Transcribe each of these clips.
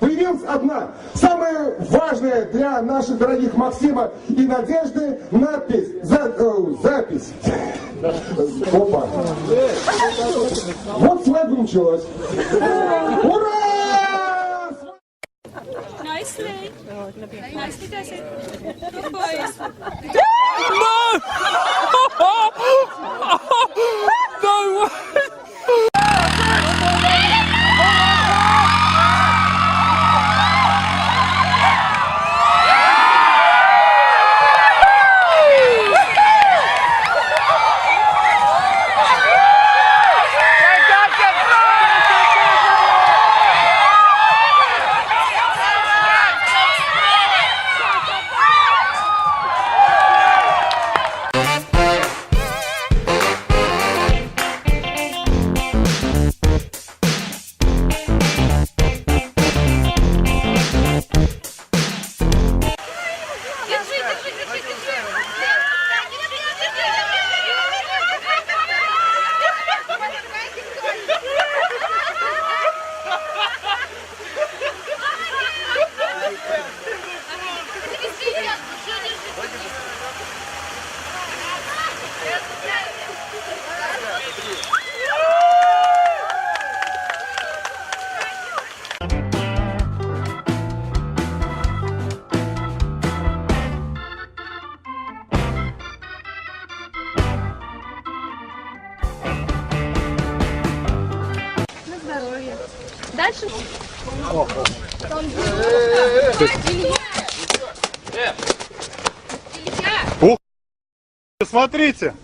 Появилась одна, самая важная для наших дорогих Максима и Надежды надпись, за- э, запись. Опа. Вот свадьба началась. Ура! Nicely. Oh, Nicely does it. Good boys. no! Дальше. Смотрите.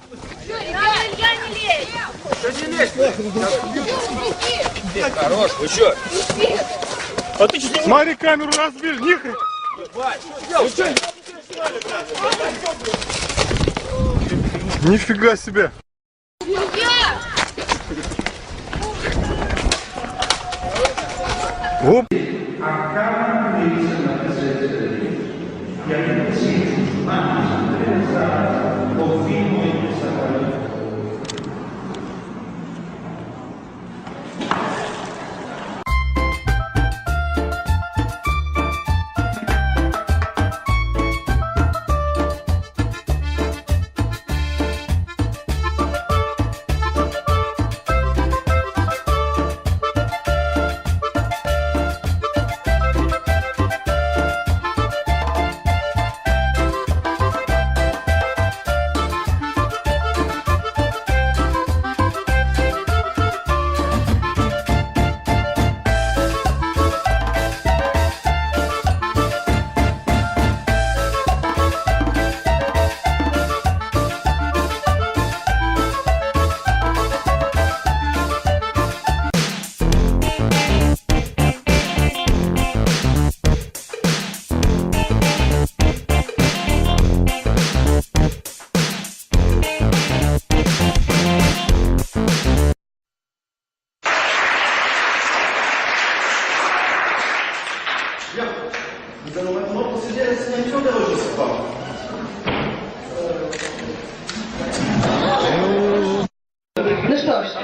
Смотри, камеру разбил, нихрен. Нифига себе. Né, a cada mês na presença de Deus. E assim,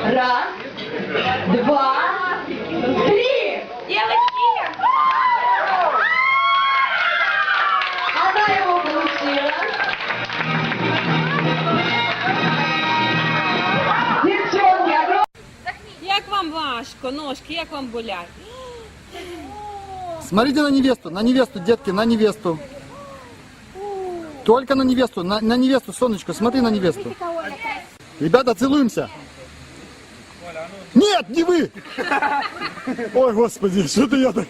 раз, два, три. Девочки! Она его получила. Девчонки, огромное Як вам важко, ножки, як вам болять? Смотрите на невесту, на невесту, детки, на невесту. Только на невесту, на, на невесту, солнышко, смотри на невесту. Ребята, целуемся. Нет, не вы! Ой, господи, что-то я так...